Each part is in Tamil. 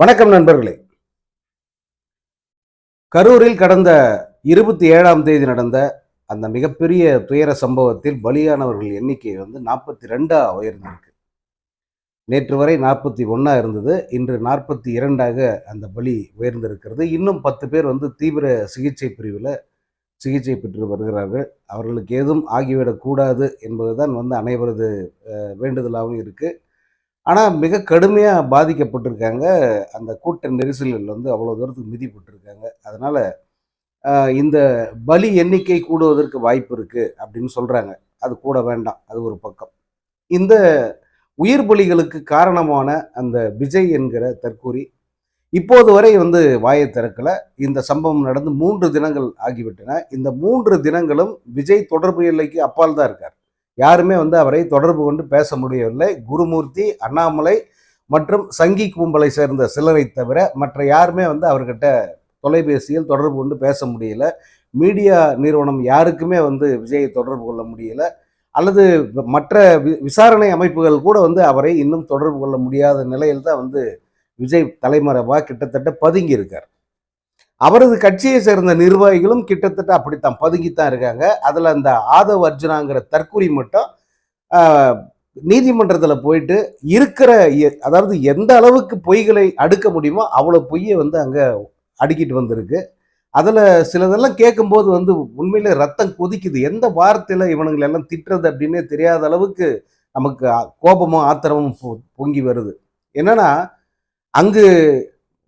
வணக்கம் நண்பர்களே. கரூரில் கடந்த இருபத்தி ஏழாம் தேதி நடந்த அந்த மிகப்பெரிய துயர சம்பவத்தில் பலியானவர்கள் எண்ணிக்கை வந்து நாற்பத்தி ரெண்டாக உயர்ந்திருக்கு. நேற்று வரை நாற்பத்தி ஒன்றா இருந்தது இன்று நாற்பத்தி இரண்டாக அந்த பலி உயர்ந்திருக்கிறது. இன்னும் பத்து பேர் வந்து தீவிர சிகிச்சை பிரிவில் சிகிச்சை பெற்று வருகிறார்கள். அவர்களுக்கு ஏதும் ஆகிவிடக்கூடாது என்பதுதான் வந்து அனைவரது வேண்டுதலாகவும் இருக்குது ஆனால் மிக கடுமையாக பாதிக்கப்பட்டிருக்காங்க. அந்த கூட்ட நெரிசலில் வந்து அவ்வளோ தூரத்துக்கு மிதிப்பட்டிருக்காங்க. அதனால் இந்த பலி எண்ணிக்கை கூடுவதற்கு வாய்ப்பு இருக்குது அப்படின்னு சொல்கிறாங்க அது கூட வேண்டாம். அது ஒரு பக்கம். இந்த உயிர் பலிகளுக்கு காரணமான அந்த விஜய் என்கிற தற்கூரி இப்போது வரை வந்து வாயை திறக்கல. இந்த சம்பவம் நடந்து மூன்று தினங்கள் ஆகிவிட்டன. இந்த மூன்று தினங்களும் விஜய் தொடர்பு எல்லைக்கு அப்பால் தான் இருக்கார். யாருமே வந்து அவரை தொடர்பு கொண்டு பேச முடியவில்லை. குருமூர்த்தி அண்ணாமலை மற்றும் சங்கி கும்பலை சேர்ந்த சிலரை தவிர மற்ற யாருமே வந்து அவர்கிட்ட தொலைபேசியில் தொடர்பு கொண்டு பேச முடியல. மீடியா நிறுவனம் யாருக்குமே வந்து விஜயை தொடர்பு கொள்ள முடியல. அல்லது மற்ற வி- விசாரணை அமைப்புகள் கூட வந்து அவரை இன்னும் தொடர்பு கொள்ள முடியாத நிலையில் தான் வந்து விஜய் தலைமறைவாக கிட்டத்தட்ட பதுங்கி இருக்கார் அவரது கட்சியை சேர்ந்த நிர்வாகிகளும் கிட்டத்தட்ட அப்படித்தான் பதுங்கித்தான் இருக்காங்க. அதில் அந்த ஆதவ் அர்ஜுனாங்கிற தற்குறி மட்டும் நீதிமன்றத்தில் போயிட்டு இருக்கிற எ- அதாவது எந்த அளவுக்கு பொய்களை அடுக்க முடியுமோ அவ்வளோ பொய்யை வந்து அங்கே அடுக்கிட்டு வந்திருக்கு. அதில் சிலதெல்லாம் கேட்கும்போது வந்து உண்மையிலே ரத்தம் கொதிக்குது. எந்த வார்த்தையில் இவனுங்களை எல்லாம் திட்டுறது அப்படின்னே தெரியாத அளவுக்கு நமக்கு கோபமும் ஆத்திரமும் பொங்கி வருது. என்னன்னா அங்கு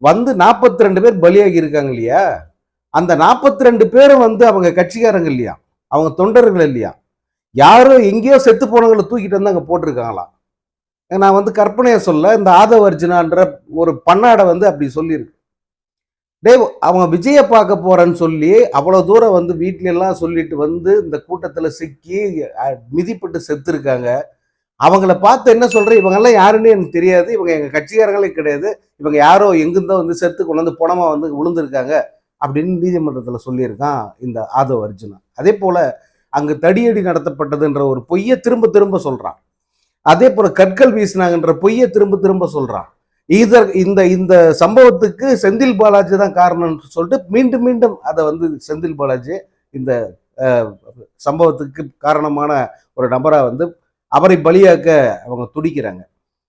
வந்து நாற்பத்தி ரெண்டு பேர் பலியாகி இருக்காங்க இல்லையா? அந்த நாற்பத்தி ரெண்டு பேரும் வந்து அவங்க கட்சிக்காரங்க இல்லையா? அவங்க தொண்டர்கள் இல்லையா? யாரோ எங்கேயோ செத்து போனவங்களை தூக்கிட்டு வந்து அங்கே போட்டிருக்காங்களாம் நான் வந்து கற்பனையை சொல்ல இந்த ஆதவ அர்ஜுனான்ற ஒரு பன்னாடை வந்து அப்படி சொல்லியிருக்கு. டேய் அவங்க விஜயை பார்க்க போறேன்னு சொல்லி அவ்வளோ தூரம் வந்து வீட்டிலெல்லாம் சொல்லிட்டு வந்து இந்த கூட்டத்தில் சிக்கி மிதிப்பட்டு செத்துருக்காங்க. அவங்கள பார்த்து என்ன சொல்கிறேன் இவங்கெல்லாம் யாருன்னு எனக்கு தெரியாது. இவங்க எங்கள் கட்சிக்காரங்களே கிடையாது. இவங்க யாரோ எங்கிருந்தோ வந்து செத்து கொண்டு வந்து புணமா வந்து விழுந்திருக்காங்க அப்படின்னு நீதிமன்றத்தில் சொல்லியிருக்கான் இந்த ஆதவ் அர்ஜுனா. அதே போல் அங்கு தடியடி நடத்தப்பட்டதுன்ற ஒரு பொய்யை திரும்ப திரும்ப சொல்கிறான் அதே போல் கற்கள் வீசினாங்கன்ற பொய்யை திரும்ப திரும்ப சொல்கிறான் இதர் இந்த இந்த சம்பவத்துக்கு செந்தில் பாலாஜி தான் காரணம்னு சொல்லிட்டு மீண்டும் மீண்டும் அதை வந்து செந்தில் பாலாஜி இந்த சம்பவத்துக்கு காரணமான ஒரு நபராக வந்து அவரை பலியாக்க அவங்க துடிக்கிறாங்க.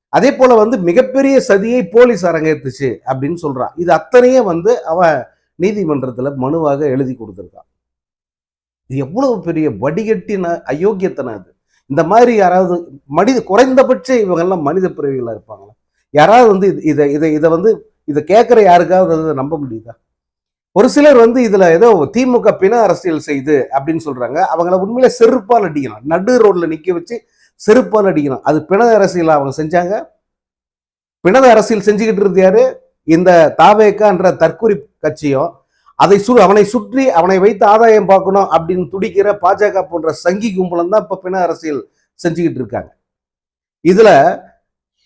அதே போல வந்து மிகப்பெரிய சதியை போலீஸ் அரங்கேற்றுச்சு அப்படின்னு சொல்றான். இது அத்தனையே வந்து அவன் நீதிமன்றத்துல மனுவாக எழுதி கொடுத்துருக்கான் இது எவ்வளவு பெரிய வடிகட்டின அயோக்கியத்தனை அது இந்த மாதிரி யாராவது மனித குறைந்தபட்ச இவங்கெல்லாம் மனித பிறவிகளாக இருப்பாங்களா? யாராவது வந்து இது- இதை இதை இதை வந்து இதை கேட்குற யாருக்காவது அதை நம்ப முடியுதா? ஒரு சிலர் வந்து இதுல ஏதோ திமுக பிண அரசியல் செய்து அப்படின்னு சொல்றாங்க. அவங்கள உண்மையில செருப்பால் அடிக்கணும் நடு ரோட்ல நிக்க வச்சு செருப்பால் அடிக்கணும். அது பிணத அரசியல் அவங்க செஞ்சாங்க. பிணத அரசியல் செஞ்சுக்கிட்டு இருந்தது யாரு? இந்த தாவேக்கான்ற தற்கொலை கட்சியும் அதை சு அவனை சுற்றி அவனை வைத்து ஆதாயம் பார்க்கணும் அப்படின்னு துடிக்கிற பாஜக போன்ற சங்கி கும்பலம் தான் இப்போ பிண அரசியல் செஞ்சுக்கிட்டு இருக்காங்க. இதில்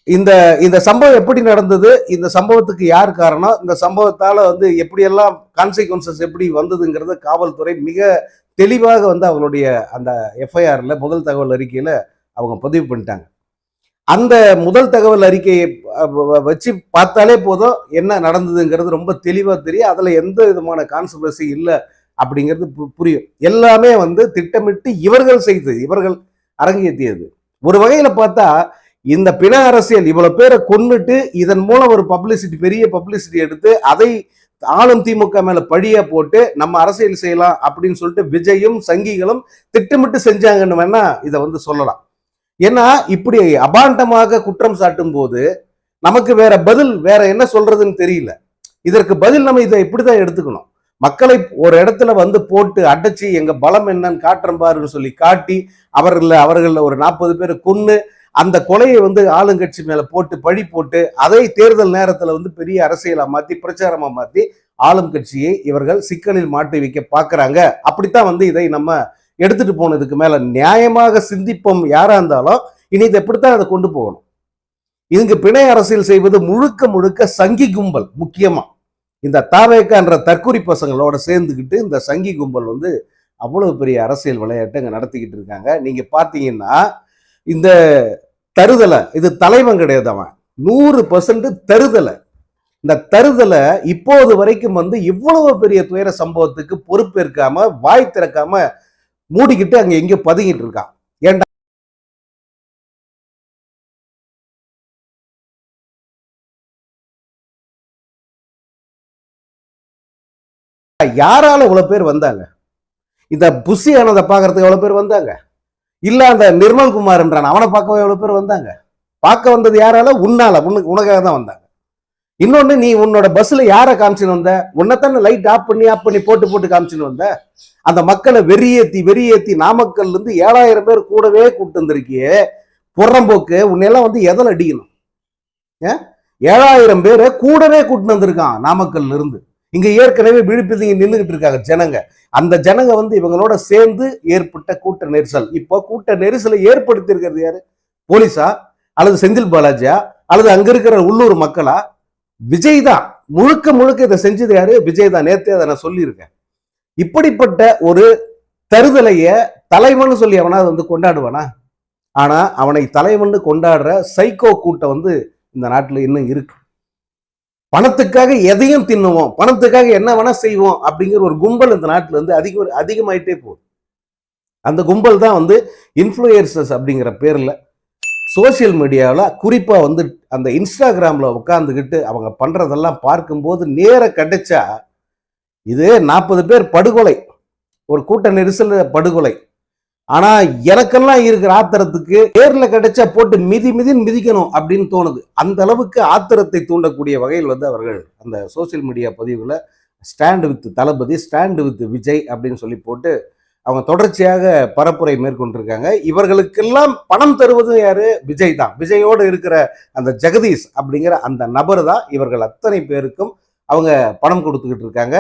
இந்த இந்த சம்பவம் எப்படி நடந்தது? இந்த சம்பவத்துக்கு யார் காரணம்? இந்த சம்பவத்தால் வந்து எப்படியெல்லாம் கான்சிக்வன்சஸ் எப்படி வந்ததுங்கிறத காவல்துறை மிக தெளிவாக வந்து அவங்களுடைய அந்த எஃப்ஐஆரில் முதல் தகவல் அறிக்கையில் அவங்க பதிவு பண்ணிட்டாங்க. அந்த முதல் தகவல் அறிக்கையை வ- வச்சு பார்த்தாலே போதும் என்ன நடந்ததுங்கிறது ரொம்ப தெளிவாக தெரியும். அதில் எந்த விதமான கான்சபரசி இல்லை அப்படிங்கிறது பு- புரியும். எல்லாமே வந்து திட்டமிட்டு இவர்கள் செய்தது இவர்கள் அரங்கேற்றியது. ஒரு வகையில் பார்த்தா இந்த பிண அரசியல் இவ்வளவு பேரை கொண்டுட்டு இதன் மூலம் ஒரு பப்ளிசிட்டி பெரிய பப்ளிசிட்டி எடுத்து அதை ஆளும் திமுக மேல பழிய போட்டு நம்ம அரசியல் செய்யலாம் அப்படின்னு சொல்லிட்டு விஜயும் சங்கிகளும் திட்டமிட்டு செஞ்சாங்கன்னு வேணா இதை வந்து சொல்லலாம். ஏன்னா இப்படி அபாண்டமாக குற்றம் சாட்டும் போது நமக்கு வேற பதில் வேற என்ன சொல்றதுன்னு தெரியல. இதற்கு பதில் நம்ம இதை இப்படிதான் எடுத்துக்கணும். மக்களை ஒரு இடத்துல வந்து போட்டு அடைச்சி எங்க பலம் என்னன்னு காட்டுறேன் பாருன்னு சொல்லி காட்டி அவர்கள அவர்களில் ஒரு நாற்பது பேர் கொன்று அந்த கொலையை வந்து ஆளுங்கட்சி மேல போட்டு பழி போட்டு அதை தேர்தல் நேரத்துல வந்து பெரிய அரசியலா மாத்தி பிரச்சாரமா மாத்தி ஆளும் கட்சியை இவர்கள் சிக்கலில் மாட்டி வைக்க பார்க்கறாங்க அப்படித்தான் வந்து இதை நம்ம எடுத்துட்டு போனதுக்கு மேல நியாயமாக சிந்திப்போம் யாரா இருந்தாலும் இனி இதை எப்படித்தான் அதை கொண்டு போகணும். இதுக்கு பிணை அரசியல் செய்வது முழுக்க முழுக்க சங்கி கும்பல் முக்கியமா. இந்த தாவேக்கான்ற தற்குறி பசங்களோட சேர்ந்துக்கிட்டு இந்த சங்கி கும்பல் வந்து அவ்வளவு பெரிய அரசியல் விளையாட்டு அங்கே நடத்திக்கிட்டு இருக்காங்க. நீங்க பாத்தீங்கன்னா இந்த தருதலை இது தலைவன் கிடையாது அவன். நூறு பர்சன்ட் தருதலை. இந்த தருதலை இப்போது வரைக்கும் வந்து இவ்வளவு பெரிய துயர சம்பவத்துக்கு பொறுப்பேற்காம வாய் திறக்காம மூடிக்கிட்டு அங்க எங்கேயோ பதுங்கிட்டு இருக்கான் ஏண்டா யாரால இவ்வளவு பேர் வந்தாங்க? இந்த புஷி ஆனதை பார்க்கறதுக்கு எவ்வளவு பேர் வந்தாங்க? இல்ல அந்த நிர்மல் குமார்ன்றான் அவனை பார்க்கவே எவ்வளவு பேர் வந்தாங்க? பார்க்க வந்தது யாரால? உன்னால உனக்கு உனக்காக தான் வந்தாங்க. இன்னொன்னு நீ உன்னோட பஸ்ல யாரை காமிச்சுன்னு வந்த? உன்னைத்தானே லைட் ஆஃப் பண்ணி ஆஃப் பண்ணி போட்டு போட்டு காமிச்சுன்னு வந்த? அந்த மக்களை வெறியேத்தி வெறியேத்தி நாமக்கல்ல இருந்து ஏழாயிரம் பேர் கூடவே கூப்பிட்டு வந்திருக்கியே. புறம்போக்கு உன்னையெல்லாம் வந்து எதில் அடிக்கணும்? ஏன்? ஏழாயிரம் பேரை கூடவே கூட்டின்னு வந்திருக்கான் நாமக்கல்ல இருந்து. இங்க ஏற்கனவே விழுப்புதிங்க நின்றுகிட்டு இருக்காங்க ஜனங்க. அந்த ஜனங்க வந்து இவங்களோட சேர்ந்து ஏற்பட்ட கூட்ட நெரிசல். இப்போ கூட்ட நெரிசலை ஏற்படுத்தி இருக்கிறது யாரு? போலீஸா? அல்லது செந்தில் பாலாஜியா? அல்லது அங்க இருக்கிற உள்ளூர் மக்களா? விஜய் தான் முழுக்க முழுக்க இதை செஞ்சது யாரு? விஜய் தான் நேத்தே அதை நான் சொல்லியிருக்கேன். இப்படிப்பட்ட ஒரு தருதலைய தலைவன் சொல்லி அவனாவது வந்து கொண்டாடுவானா? ஆனா அவனை தலைவன் கொண்டாடுற சைக்கோ கூட்டம் வந்து இந்த நாட்டில் இன்னும் இருக்கு. பணத்துக்காக எதையும் தின்னுவோம். பணத்துக்காக என்ன வேணா செய்வோம் அப்படிங்கிற ஒரு கும்பல் இந்த நாட்டில் வந்து அதிக அதிகமாயிட்டே போகுது. அந்த கும்பல் தான் வந்து இன்ஃப்ளூயன்சஸ் அப்படிங்கிற பேரில் சோசியல் மீடியாவில் குறிப்பாக வந்து அந்த இன்ஸ்டாகிராமில் உட்காந்துக்கிட்டு அவங்க பண்ணுறதெல்லாம் பார்க்கும்போது நேர கிடைச்சா இது நாற்பது பேர் படுகொலை. ஒரு கூட்ட நெரிசல் படுகொலை. ஆனால் எனக்கெல்லாம் இருக்கிற ஆத்திரத்துக்கு நேரில் கிடைச்சா போட்டு மிதி மிதின்னு மிதிக்கணும் அப்படின்னு தோணுது. அந்த அளவுக்கு ஆத்திரத்தை தூண்டக்கூடிய வகையில் வந்து அவர்கள் அந்த சோசியல் மீடியா பதிவுகளை stand with Thalapathy stand with Vijay அப்படின்னு சொல்லி போட்டு அவங்க தொடர்ச்சியாக பரப்புரை மேற்கொண்டிருக்காங்க. இவர்களுக்கெல்லாம் பணம் தருவது யாரு? விஜய் தான். விஜயோடு இருக்கிற அந்த ஜெகதீஷ் அப்படிங்கிற அந்த நபர் தான் இவர்கள் அத்தனை பேருக்கும் அவங்க பணம் கொடுத்துக்கிட்டு இருக்காங்க.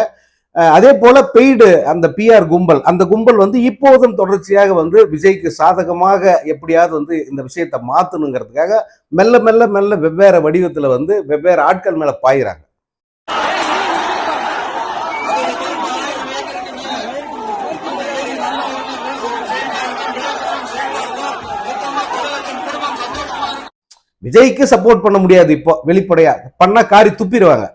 அதே போல பெய்டு அந்த பிஆர் கும்பல். அந்த கும்பல் வந்து இப்போதும் தொடர்ச்சியாக வந்து விஜய்க்கு சாதகமாக எப்படியாவது வந்து இந்த விஷயத்தை மாத்தணுங்கிறதுக்காக மெல்ல மெல்ல மெல்ல வெவ்வேறு வடிவத்தில் வந்து வெவ்வேறு ஆட்கள் மேலே பாயிறாங்க. விஜய்க்கு சப்போர்ட் பண்ண முடியாது இப்போ வெளிப்படையா. பண்ணா காரி துப்பிடுவாங்க.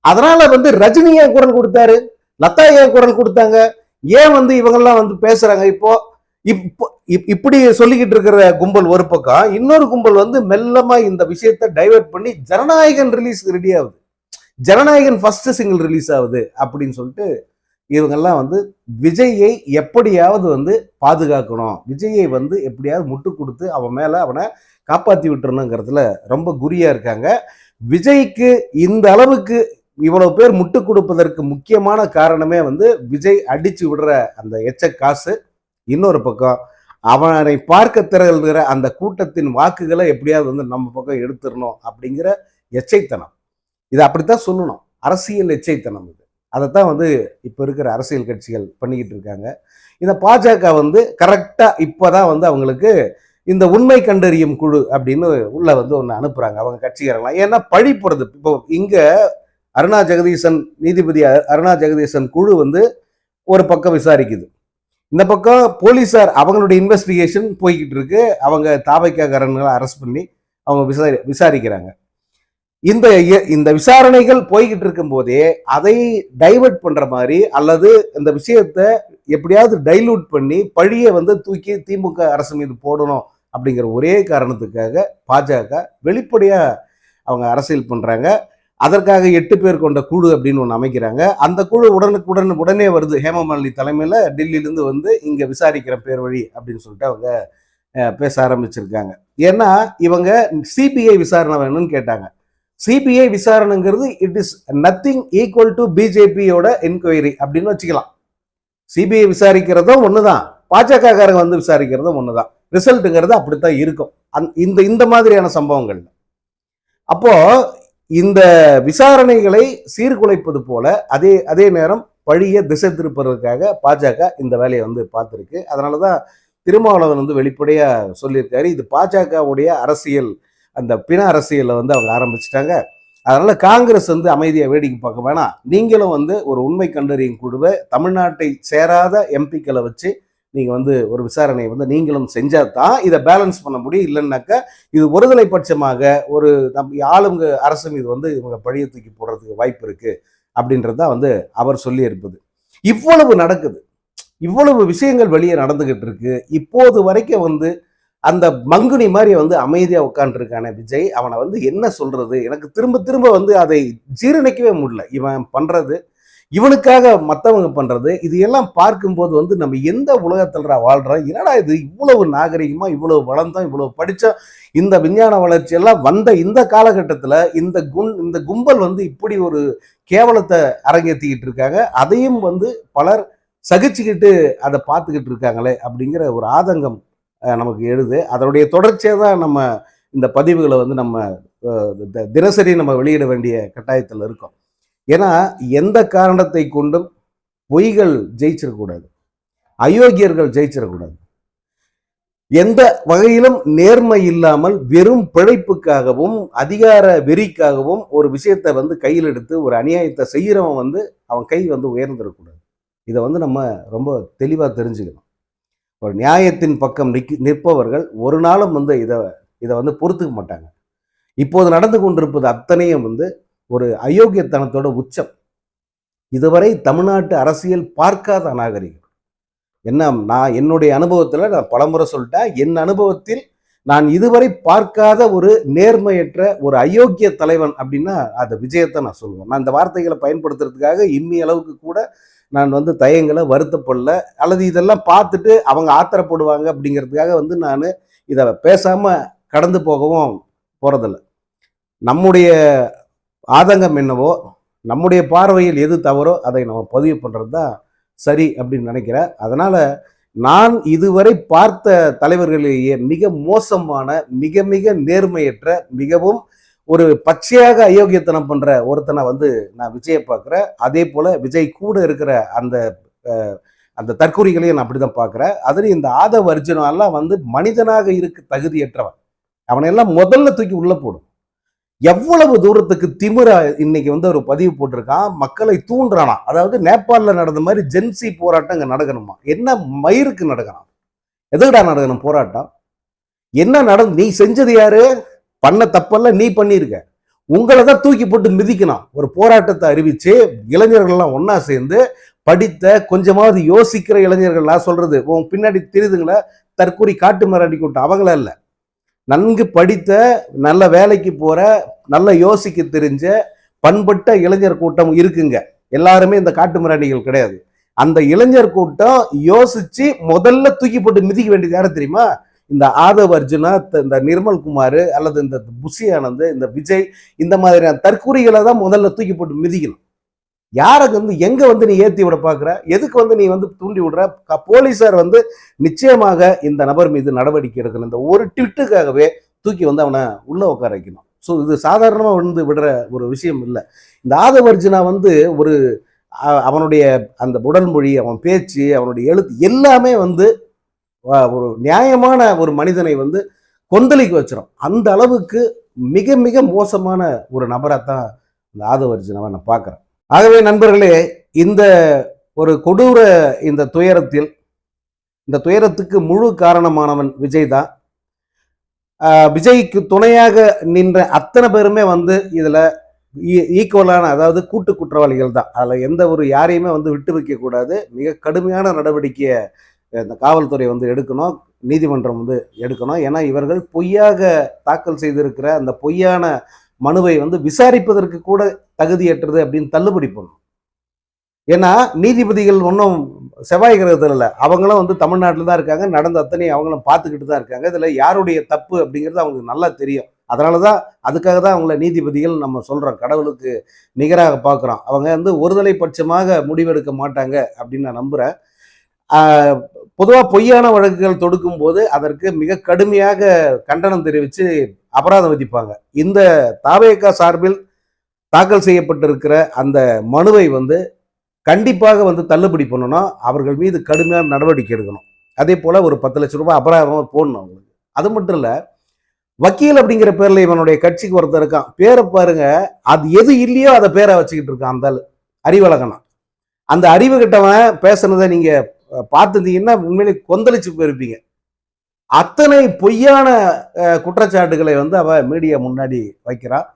அதனால வந்து ரஜினி ஏன் குரல் கொடுத்தாரு? லதா ஏன் குரல் கொடுத்தாங்க? ஏன் வந்து இவங்கெல்லாம் வந்து பேசுறாங்க இப்போ? இப்போ இப்- இப்படி சொல்லிக்கிட்டு இருக்கிற கும்பல் ஒரு பக்கம் இன்னொரு கும்பல் வந்து மெல்லமா இந்த விஷயத்தை டைவர்ட் பண்ணி ஜனநாயகன் ரிலீஸ் ரெடி ஆகுது. ஜனநாயகன் ஃபர்ஸ்ட் சிங்கிள் ரிலீஸ் ஆகுது அப்படின்னு சொல்லிட்டு இவங்கெல்லாம் வந்து விஜயை எப்படியாவது வந்து பாதுகாக்கணும். விஜயை வந்து எப்படியாவது முட்டு கொடுத்து அவன் மேல அவனை காப்பாத்தி விட்டுறணுங்கிறதுல ரொம்ப குறியா இருக்காங்க. விஜய்க்கு இந்த அளவுக்கு இவ்வளவு பேர் முட்டு கொடுப்பதற்கு முக்கியமான காரணமே வந்து விஜய் அடிச்சு விடுற அந்த எச்ச காசு. இன்னொரு பக்கம் அவனை பார்க்க திரள்கிற அந்த கூட்டத்தின் வாக்குகளை எப்படியாவது வந்து நம்ம பக்கம் எடுத்துடணும் அப்படிங்கிற எச்சைத்தனம். இது அப்படித்தான் சொல்லணும். அரசியல் எச்சைத்தனம் இது. அதைத்தான் வந்து இப்போ இருக்கிற அரசியல் கட்சிகள் பண்ணிக்கிட்டு இருக்காங்க. இந்த பாஜக வந்து கரெக்டாக இப்போதான் வந்து அவங்களுக்கு இந்த உண்மை கண்டறியும் குழு அப்படின்னு உள்ள வந்து ஒன்று அனுப்புறாங்க. அவங்க கட்சிக்காரங்களாம். ஏன்னா பழி போடுறது. இப்போ இங்க அருணா ஜெகதீசன் நீதிபதி அருணா ஜெகதீசன் குழு வந்து ஒரு பக்கம் விசாரிக்குது. இந்த பக்கம் போலீஸார் அவங்களுடைய இன்வெஸ்டிகேஷன் போய்கிட்டு இருக்கு. அவங்க தாவைக்காரங்களை அரெஸ்ட் பண்ணி அவங்க விசாரி விசாரிக்கிறாங்க. இந்த இந்த விசாரணைகள் போய்கிட்டு இருக்கும் போதே அதை டைவர்ட் பண்ற மாதிரி அல்லது இந்த விஷயத்தை எப்படியாவது டைலூட் பண்ணி பழியை வந்து தூக்கி திமுக அரசு மீது போடணும் அப்படிங்கிற ஒரே காரணத்துக்காக பாஜக வெளிப்படையாக அவங்க அரசியல் பண்ணுறாங்க அதற்காக எட்டு பேர் கொண்ட குழு அப்படின்னு ஒன்று அமைக்கிறாங்க. அந்த குழு உடனுக்குடன் உடனே வருது. ஹேமமாலினி தலைமையில் டெல்லியிலேருந்து வந்து இங்கே விசாரிக்கிற பேர் வழி அப்படின்னு சொல்லிட்டு அவங்க பேச ஆரம்பிச்சிருக்காங்க. ஏன்னா இவங்க சிபிஐ விசாரணை வேணும்னு கேட்டாங்க. CBI விசாரணைங்கிறது it is nothing equal to பிஜேபியோட என்கொயரி அப்படின்னு வச்சுக்கலாம். சிபிஐ விசாரிக்கிறதும் ஒன்று தான் பாஜகக்காரங்க வந்து விசாரிக்கிறதும் ஒன்று தான் ரிசல்ட்டுங்கிறது அப்படித்தான் இருக்கும். அந் இந்த இந்த மாதிரியான சம்பவங்கள் அப்போ இந்த விசாரணைகளை சீர்குலைப்பது போல அதே அதே நேரம் பழிய திசை திருப்பதற்காக பாஜக இந்த வேலையை வந்து பார்த்துருக்கு. அதனால தான் திருமாவளவன் வந்து வெளிப்படையாக சொல்லியிருக்காரு இது பாஜகவுடைய அரசியல் அந்த பிண அரசியலை வந்து அவங்க ஆரம்பிச்சிட்டாங்க. அதனால காங்கிரஸ் வந்து அமைதியாக வேடிக்கை பார்க்க வேணாம். நீங்களும் வந்து ஒரு உண்மை கண்டறியும் குழுவை தமிழ்நாட்டை சேராத எம்பிக்களை வச்சு நீங்கள் வந்து ஒரு விசாரணை வந்து நீங்களும் செஞ்சால் தான் இதை பேலன்ஸ் பண்ண முடியும். இல்லைன்னாக்கா இது ஒருதலை பட்சமாக ஒரு நம் ஆளுங்க அரசு மீது வந்து இவங்க பழிய தூக்கி போடுறதுக்கு வாய்ப்பு இருக்குது அப்படின்றது தான் வந்து அவர் சொல்லி இருப்பது இவ்வளவு நடக்குது. இவ்வளவு விஷயங்கள் வெளியே நடந்துக்கிட்டு இருக்கு. இப்போது வரைக்கும் வந்து அந்த மங்குனி மாதிரி வந்து அமைதியாக உட்காந்துருக்கான விஜய் அவனை வந்து என்ன சொல்கிறது எனக்கு திரும்ப திரும்ப வந்து அதை ஜீரணிக்கவே முடியல. இவன் பண்ணுறது இவனுக்காக மற்றவங்க பண்ணுறது இது எல்லாம் பார்க்கும்போது வந்து நம்ம எந்த உலகத்துல வாழ்கிறோம் என்னடா இது இவ்வளவு நாகரிகமாக இவ்வளவு வளர்ந்தோம் இவ்வளவு படித்தோம் இந்த விஞ்ஞான வளர்ச்சியெல்லாம் வந்த இந்த காலகட்டத்தில் இந்த குண் இந்த கும்பல் வந்து இப்படி ஒரு கேவலத்தை அரங்கேற்றிக்கிட்டு இருக்காங்க. அதையும் வந்து பலர் சகிச்சுக்கிட்டு அதை பார்த்துக்கிட்டு இருக்காங்களே அப்படிங்கிற ஒரு ஆதங்கம் நமக்கு எழுது. அதனுடைய தொடர்ச்சியாக தான் நம்ம இந்த பதிவுகளை வந்து நம்ம தினசரி நம்ம வெளியிட வேண்டிய கட்டாயத்தில் இருக்கோம். ஏன்னா எந்த காரணத்தை கொண்டும் பொய்கள் ஜெயிச்சிடக்கூடாது. அயோக்கியர்கள் ஜெயிச்சிடக்கூடாது. எந்த வகையிலும் நேர்மை இல்லாமல் வெறும் பிழைப்புக்காகவும் அதிகார வெறிக்காகவும் ஒரு விஷயத்தை வந்து கையில் எடுத்து ஒரு அநியாயத்தை செய்கிறவன் வந்து அவன் கை வந்து உயர்ந்துடக்கூடாது. இதை வந்து நம்ம ரொம்ப தெளிவாக தெரிஞ்சுக்கணும். ஒரு நியாயத்தின் பக்கம் நிக் நிற்பவர்கள் ஒரு நாளும் வந்து இதை இதை வந்து பொறுத்துக்க மாட்டாங்க. இப்போது நடந்து கொண்டிருப்பது அத்தனையும் வந்து ஒரு அயோக்கியத்தனத்தோட உச்சம். இதுவரை தமிழ்நாட்டு அரசியல் பார்க்காத அநாகரிகம் என்ன நான் என்னுடைய அனுபவத்தில் நான் பலமுறை சொல்லிட்டேன் என் அனுபவத்தில் நான் இதுவரை பார்க்காத ஒரு நேர்மையற்ற ஒரு அயோக்கிய தலைவன் அப்படின்னா அந்த விஜயத்தை நான் சொல்லுவேன். நான் இந்த வார்த்தைகளை பயன்படுத்துறதுக்காக இம்மி அளவுக்கு கூட நான் வந்து தயங்களை வருத்தப்படல. அல்லது இதெல்லாம் பார்த்துட்டு அவங்க ஆத்திரப்படுவாங்க அப்படிங்கிறதுக்காக வந்து நான் இதை பேசாமல் கடந்து போகவும் போகிறதில்ல நம்முடைய ஆதங்கம் என்னவோ நம்முடைய பார்வையில் எது தவறோ அதை நம்ம பதிவு பண்ணுறது தான் சரி அப்படின்னு நினைக்கிறேன். அதனால் நான் இதுவரை பார்த்த தலைவர்களிலேயே மிக மோசமான மிக மிக நேர்மையற்ற மிகவும் ஒரு பச்சையாக அயோக்கியத்தனம் பண்ணுற ஒருத்தனை வந்து நான் விஜயை பார்க்குறேன். அதே போல் விஜய் கூட இருக்கிற அந்த அந்த தற்கொலைகளையும் நான் அப்படிதான் பார்க்குறேன். அதுலேயும் இந்த ஆதவ அர்ஜுனெல்லாம் வந்து மனிதனாக இருக்க தகுதியற்றவன். அவனையெல்லாம் முதல்ல தூக்கி உள்ளே போடும். எவ்வளவு தூரத்துக்கு திமிரா இன்னைக்கு வந்து ஒரு பதிவு போட்டிருக்கான் மக்களை தூண்டுறானா? அதாவது நேபாளில் நடந்த மாதிரி ஜென்சி போராட்டம் இங்கே நடக்கணுமா? என்ன மயிருக்கு நடக்கணும்? எதுக்குடா நடக்கணும் போராட்டம்? என்ன நடந்து நீ செஞ்சது யாரு? பண்ண தப்பெல்லாம் நீ பண்ணியிருக்க உங்களை தான் தூக்கி போட்டு மிதிக்கணும். ஒரு போராட்டத்தை அறிவிச்சு இளைஞர்கள்லாம் ஒன்றா சேர்ந்து படித்த கொஞ்சமாவது யோசிக்கிற இளைஞர்கள் நான் சொல்றது. உன் பின்னாடி தெரியுதுங்களா? தற்கூரி காட்டு மிராடி கூட்டம். அவங்கள இல்லை. நன்கு படித்த நல்ல வேலைக்கு போகிற நல்ல யோசிக்க தெரிஞ்ச பண்பட்ட இளைஞர் கூட்டம் இருக்குங்க. எல்லாருமே இந்த காட்டு மிராண்டிகள் கிடையாது. அந்த இளைஞர் கூட்டம் யோசிச்சு முதல்ல தூக்கி போட்டு மிதிக்க வேண்டியது யாரும் தெரியுமா? இந்த ஆதவ் அர்ஜுனா த- இந்த நிர்மல் குமார் அல்லது இந்த புஷி ஆனந்த் இந்த விஜய் இந்த மாதிரியான தற்கூரிகளை தான் முதல்ல தூக்கி போட்டு மிதிக்கணும். யாருக்கு வந்து எங்கே வந்து நீ ஏற்றி விட பார்க்குற எதுக்கு வந்து நீ வந்து தூண்டி விடுற? க- வந்து நிச்சயமாக இந்த நபர் மீது நடவடிக்கை எடுக்கணும். இந்த ஒரு ட்விட்டுக்காகவே தூக்கி வந்து அவனை உள்ளே உட்கார வைக்கணும். ஸோ இது சாதாரணமாக வந்து விடுற ஒரு விஷயம் இல்லை. இந்த ஆதவ அர்ஜுனா வந்து ஒரு அவனுடைய அந்த உடல் மொழி அவன் பேச்சு அவனுடைய எழுத்து எல்லாமே வந்து ஒரு நியாயமான ஒரு மனிதனை வந்து கொந்தளிக்க வச்சிடும் அந்த அளவுக்கு மிக மிக மோசமான ஒரு நபராக தான் இந்த ஆதவர்ஜுனாவை நான் பார்க்குறேன் ஆகவே நண்பர்களே இந்த ஒரு கொடூர இந்த துயரத்தில் இந்த துயரத்துக்கு முழு காரணமானவன் விஜய் தான். விஜய்க்கு துணையாக நின்ற அத்தனை பேருமே வந்து இதில் ஈக்குவலான அதாவது கூட்டு குற்றவாளிகள் தான். அதில் எந்த ஒரு யாரையுமே வந்து விட்டு வைக்கக்கூடாது மிக கடுமையான நடவடிக்கையை இந்த காவல்துறை வந்து எடுக்கணும். நீதிமன்றம் வந்து எடுக்கணும். ஏன்னா இவர்கள் பொய்யாக தாக்கல் செய்திருக்கிற அந்த பொய்யான மனுவை வந்து விசாரிப்பதற்கு கூட தகுதியற்றது அப்படின்னு தள்ளுபடி பண்ணும். ஏன்னா நீதிபதிகள் ஒன்றும் செவ்வாய் கிரகத்தில் இல்லை. அவங்களும் வந்து தமிழ்நாட்டில் தான் இருக்காங்க. நடந்த அத்தனையும் அவங்களும் பார்த்துக்கிட்டு தான் இருக்காங்க. இதில் யாருடைய தப்பு அப்படிங்கிறது அவங்களுக்கு நல்லா தெரியும். அதனால தான் அதுக்காக தான் அவங்கள நீதிபதிகள் நம்ம சொல்கிறோம் கடவுளுக்கு நிகராக பார்க்குறோம். அவங்க வந்து ஒருதலை பட்சமாக முடிவெடுக்க மாட்டாங்க அப்படின்னு நான் நம்புகிறேன் பொதுவாக பொய்யான வழக்குகள் தொடுக்கும் போது அதற்கு மிக கடுமையாக கண்டனம் தெரிவித்து அபராதம் விதிப்பாங்க இந்த தாவேகா சார்பில் தாக்கல் செய்யப்பட்டிருக்கிற அந்த மனுவை வந்து கண்டிப்பாக வந்து தள்ளுபடி பண்ணணும் அவர்கள் மீது கடுமையான நடவடிக்கை எடுக்கணும். அதே போல் ஒரு பத்து லட்ச ரூபாய் அபராதம் போடணும் அவங்களுக்கு. அது மட்டும் இல்லை வக்கீல் அப்படிங்கிற பேரில் இவனுடைய கட்சிக்கு ஒருத்தர் இருக்கான். பேரை பாருங்க அது எது இல்லையோ அதை பேரை வச்சுக்கிட்டு இருக்கான் அந்த அறிவழகனா. அந்த அறிவு கிட்டவன் பேசுனதை நீங்கள் அஹ், உண்மையிலே கொந்தளிச்சு போயிருப்பீங்க. அத்தனை பொய்யான குற்றச்சாட்டுகளை வந்து அவ மீடியா முன்னாடி வைக்கிறான்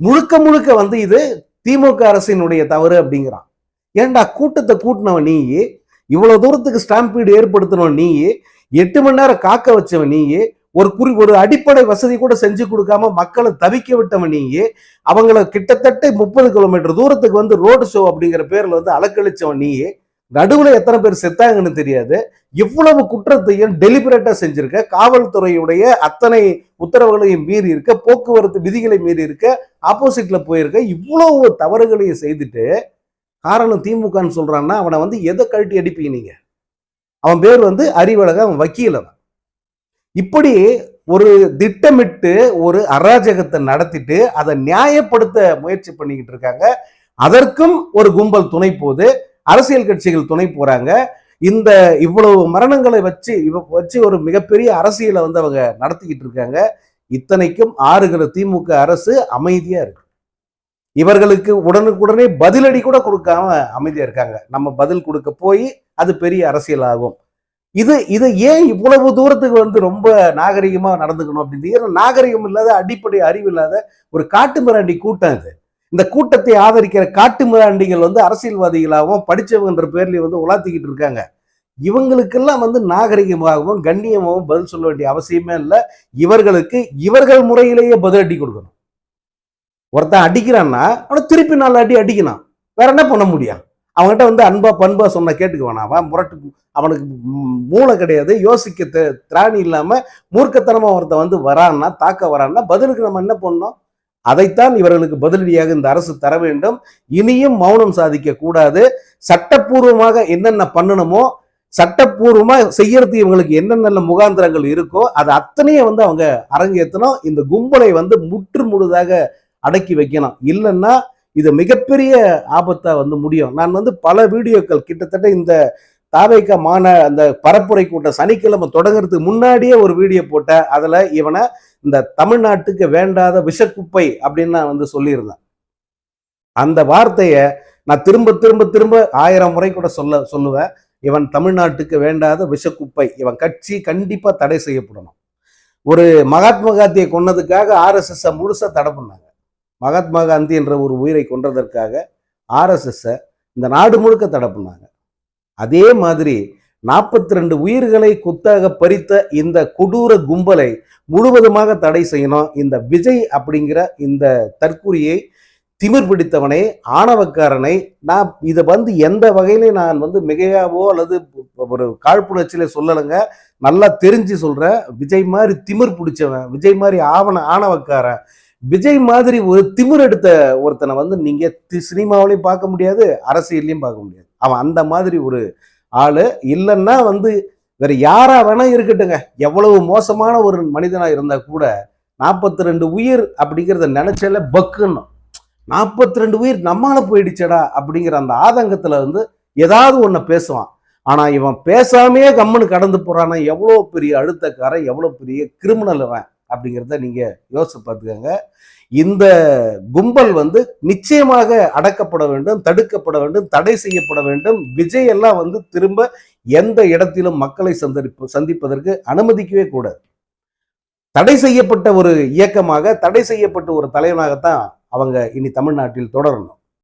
முழுக்க முழுக்க வந்து இது திமுக அரசினுடைய தவறு அப்படிங்கிறான். ஏன்டா கூட்டத்தை கூட்டினவன் நீ? இவ்வளவு தூரத்துக்கு ஸ்டாம்பீடு ஏற்படுத்தினவன் நீ? எட்டு மணி நேரம் காக்க வச்சவன் நீ? ஒரு குறி ஒரு அடிப்படை வசதி கூட செஞ்சு கொடுக்காம மக்களை தவிக்க விட்டவன் நீ? அவங்கள கிட்டத்தட்ட முப்பது கிலோமீட்டர் தூரத்துக்கு வந்து ரோடு ஷோ அப்படிங்கிற பேர்ல வந்து அலக்கழிச்சவன் நீயே நடுவில் எத்தனை பேர் செத்தாங்கன்னு தெரியாது. இவ்வளவு குற்றத்தையும் டெலிபரேட்டா செஞ்சிருக்க காவல்துறையுடைய அத்தனை உத்தரவுகளையும் மீறி இருக்க போக்குவரத்து விதிகளை மீறி இருக்க ஆப்போசிட்ல போயிருக்க இவ்வளவு தவறுகளையும் செய்துட்டு காரணம் திமுகன்னு சொல்றான்னா அவனை வந்து எதை கழட்டி அடிப்பீங்க நீங்க? அவன் பேர் வந்து அறிவழக அவன் வக்கீல் அவன். இப்படி ஒரு திட்டமிட்டு ஒரு அராஜகத்தை நடத்திட்டு அதை நியாயப்படுத்த முயற்சி பண்ணிக்கிட்டு இருக்காங்க. அதற்கும் ஒரு கும்பல் துணை போகுது அரசியல் கட்சிகள் துணை போறாங்க. இந்த இவ்வளவு மரணங்களை வச்சு இவ வச்சு ஒரு மிகப்பெரிய அரசியலை வந்து அவங்க நடத்திக்கிட்டு இருக்காங்க. இத்தனைக்கும் ஆறுகிற திமுக அரசு அமைதியா இருக்கு. இவர்களுக்கு உடனுக்குடனே பதிலடி கூட கொடுக்காம அமைதியா இருக்காங்க. நம்ம பதில் கொடுக்க போய் அது பெரிய அரசியல் ஆகும். இது இது ஏன் இவ்வளவு தூரத்துக்கு வந்து ரொம்ப நாகரிகமா நடந்துக்கணும் அப்படின்னு நாகரிகம் இல்லாத அடிப்படை அறிவு இல்லாத ஒரு காட்டு மிராண்டி கூட்டம் இது. இந்த கூட்டத்தை ஆதரிக்கிற காட்டு மிராண்டிகள் வந்து அரசியல்வாதிகளாகவும் படிச்சவங்கன்ற பேர்லயும் வந்து உலாத்திக்கிட்டு இருக்காங்க. இவங்களுக்கெல்லாம் வந்து நாகரிகமாகவும் கண்ணியமாகவும் பதில் சொல்ல வேண்டிய அவசியமே இல்லை. இவர்களுக்கு இவர்கள் முறையிலேயே பதிலடி கொடுக்கணும். ஒருத்தன் அடிக்கிறான்னா அவனை திருப்பி நாலு அடி அடிக்கணும் வேற என்ன பண்ண முடியும்? அவன்கிட்ட வந்து அன்பா பண்பா சொன்ன கேட்டுக்குவானா? அவன் முரட்டு அவனுக்கு மூளை கிடையாது. யோசிக்க திராணி இல்லாமல் மூர்க்கத்தனமா ஒருத்தன் வந்து வரான்னா தாக்க வரான்னா பதிலுக்கு நம்ம என்ன பண்ணோம் அதைத்தான் இவர்களுக்கு பதிலடியாக இந்த அரசு தர வேண்டும். இனியும் மௌனம் சாதிக்க கூடாது. சட்டப்பூர்வமாக என்னென்ன பண்ணணுமோ சட்டப்பூர்வமா செய்யறது இவங்களுக்கு என்னென்ன முகாந்திரங்கள் இருக்கோ அது அத்தனையே வந்து அவங்க அரங்கேற்றணும். இந்த கும்பலை வந்து முற்று முழுதாக அடக்கி வைக்கணும். இல்லைன்னா இது மிகப்பெரிய ஆபத்தா வந்து முடியும். நான் வந்து பல வீடியோக்கள் கிட்டத்தட்ட இந்த தாவைக்க மான அந்த பரப்புரை கூட்டம் சனிக்கிழமை தொடங்குறதுக்கு முன்னாடியே ஒரு வீடியோ போட்டேன். அதில் இவனை இந்த தமிழ்நாட்டுக்கு வேண்டாத விஷக்குப்பை அப்படின்னு நான் வந்து சொல்லியிருந்தேன். அந்த வார்த்தையை நான் திரும்ப திரும்ப திரும்ப ஆயிரம் முறை கூட சொல்ல சொல்லுவேன். இவன் தமிழ்நாட்டுக்கு வேண்டாத விஷக்குப்பை இவன் கட்சி கண்டிப்பாக தடை செய்யப்படணும். ஒரு மகாத்மா காந்தியை கொன்னதுக்காக ஆர்எஸ்எஸ்ஸை முழுசாக தடை பண்ணாங்க. மகாத்மா காந்தி என்ற ஒரு உயிரை கொன்றதற்காக ஆர்எஸ்எஸ்ஸை இந்த நாடு முழுக்க தடை பண்ணாங்க. அதே மாதிரி நாற்பத்தி ரெண்டு உயிர்களை குத்தாக பறித்த இந்த கொடூர கும்பலை முழுவதுமாக தடை செய்யணும். இந்த விஜய் அப்படிங்கிற இந்த தற்குறியை திமிர் பிடித்தவனை ஆணவக்காரனை நான் இதை வந்து எந்த வகையிலையும் நான் வந்து மிகையாவோ அல்லது ஒரு காழ்ப்புணர்ச்சியில சொல்லலைங்க நல்லா தெரிஞ்சு சொல்றேன் விஜய் மாதிரி திமிர் பிடிச்சவன் விஜய் மாதிரி ஆவண ஆணவக்காரன் விஜய் மாதிரி ஒரு திமிர் எடுத்த ஒருத்தனை வந்து நீங்க தி- சினிமாவிலையும் பார்க்க முடியாது அரசியல்லையும் பார்க்க முடியாது. அவன் அந்த மாதிரி ஒரு ஆளு. இல்லைன்னா வந்து வேற யாரா வேணா இருக்கட்டுங்க. எவ்வளவு மோசமான ஒரு மனிதனா இருந்தா கூட நாற்பத்தி ரெண்டு உயிர் அப்படிங்கிறத நினைச்சால பக்குன்னு. நாற்பத்தி ரெண்டு உயிர் நம்மால போயிடுச்சடா அப்படிங்கிற அந்த ஆதங்கத்துல வந்து ஏதாவது ஒண்ணு பேசுவான். ஆனா இவன் பேசாமையே கம்முன்னு கடந்து போறானா எவ்வளோ பெரிய அழுத்தக்காரன் எவ்வளோ பெரிய கிரிமினல் அவன் அப்படிங்கிறத நீங்க யோசிச்சு பார்த்துக்கோங்க. இந்த கும்பல் வந்து நிச்சயமாக அடக்கப்பட வேண்டும் தடுக்கப்பட வேண்டும் தடை செய்யப்பட வேண்டும். விஜய் எல்லாம் வந்து திரும்ப எந்த இடத்திலும் மக்களை சந்தரிப்பு சந்திப்பதற்கு அனுமதிக்கவே கூடாது. தடை செய்யப்பட்ட ஒரு இயக்கமாக தடை செய்யப்பட்ட ஒரு தலைவனாகத்தான் அவங்க இனி தமிழ்நாட்டில் தொடரணும்.